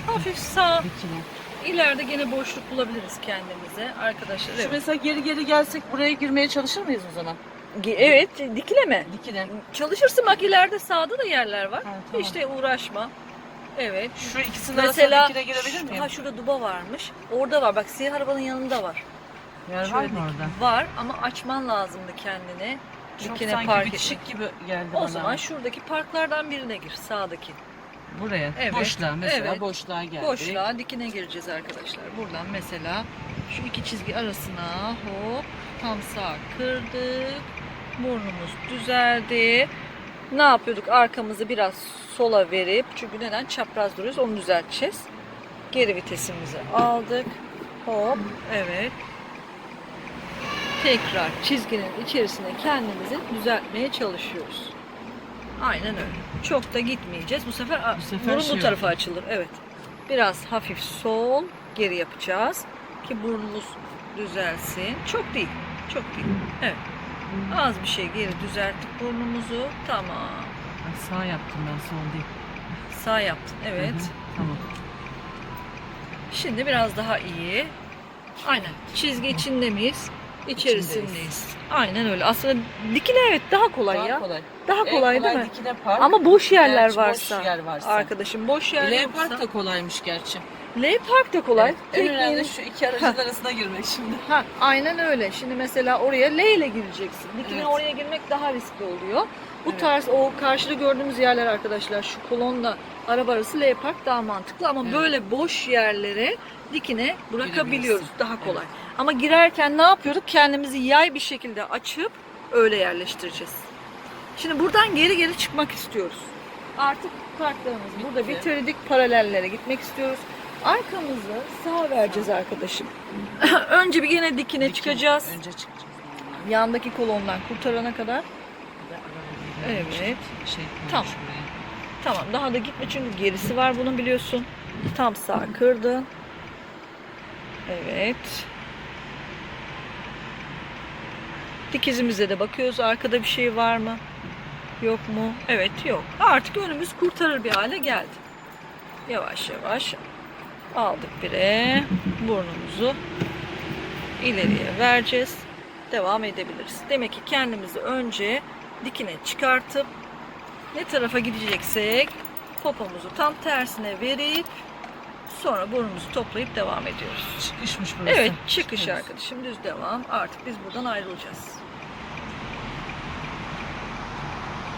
çektim. Hafif sağ. Dikine. İleride gene boşluk bulabiliriz kendimize arkadaşlar. Şu Evet. mesela geri geri gelsek buraya girmeye çalışır mıyız o zaman? Evet, dikile mi? Dikine. Çalışırsın bak ileride sağda da yerler var. Ha, tamam. İşte uğraşma. Evet. Şu ikisinin Mesela arasında dikine girebilir miyim? ha şurada duba varmış. Orada var. Bak siyah arabanın yanında var. Yer var Şöyle mı dik- orada? Var ama açman lazımdı kendine. Çok Dikine sanki park bitişik gibi geldi O bana. zaman şuradaki parklardan birine gir. Sağdaki. Buraya. Evet, Boşluğa mesela evet. boşluğa geldik. Boşluğa dikine gireceğiz arkadaşlar. Buradan mesela şu iki çizgi arasına hop tam sağ kırdık. Burnumuz düzeldi. Ne yapıyorduk? Arkamızı biraz sola verip çünkü neden? Çapraz duruyoruz. Onu düzelteceğiz. Geri vitesimizi aldık. Hop. Evet. Tekrar çizginin içerisine kendimizi düzeltmeye çalışıyoruz. Aynen öyle. Çok da gitmeyeceğiz. Bu sefer, Bu sefer burun şey bu tarafa açılır. Evet. Biraz hafif sol geri yapacağız ki burnumuz düzelsin. Çok değil. Çok değil. Evet. Az bir şey geri düzelttik burnumuzu. Tamam. Sağ yaptım ben sol değil. Sağ yaptın. Evet. Hı hı, Tamam. Şimdi biraz daha iyi. Aynen. Çizgi içinde miyiz? İçerisindeyiz. Aynen öyle. Aslında dikine evet daha kolay Daha ya. kolay. Daha En kolay değil mi? dikine park. Ama boş yerler Gerçi boş varsa. yer varsa. Arkadaşım boş yer L yoksa. park da kolaymış gerçi. L park da kolay. Evet, En önemli şu iki aracın arasına girmek şimdi. Ha, aynen öyle. Şimdi mesela oraya L ile gireceksin. Dikine Evet. oraya girmek daha riskli oluyor. Bu Evet. tarz o karşıda gördüğümüz yerler arkadaşlar şu kolonla araba arası L park daha mantıklı ama Evet. böyle boş yerlere dikine bırakabiliyoruz daha kolay. Ama girerken ne yapıyorduk? Kendimizi yay bir şekilde açıp öyle yerleştireceğiz. Şimdi buradan geri geri çıkmak istiyoruz. Artık parklarımız burada bitirdik. Paralellere gitmek istiyoruz. Arkamızı sağa vereceğiz arkadaşım. Önce bir gene dikine Dikine. çıkacağız. Önce çıkacağız. Yandaki kolondan kurtarana kadar. Evet. Şey Tamam. koymuş buraya. Tamam daha da gitme çünkü gerisi var bunun biliyorsun. Tam sağ kırdı. Evet. Dikizimize de bakıyoruz. Arkada bir şey var mı? Yok mu? Evet yok. Artık önümüz kurtarır bir hale geldi. Yavaş yavaş aldık bire. Burnumuzu ileriye vereceğiz. Devam edebiliriz. Demek ki kendimizi önce dikine çıkartıp ne tarafa gideceksek popomuzu tam tersine verip sonra burnumuzu toplayıp devam ediyoruz. Çıkışmış burası. Evet çıkış Çıkıyoruz. arkadaşım düz devam. Artık biz buradan ayrılacağız.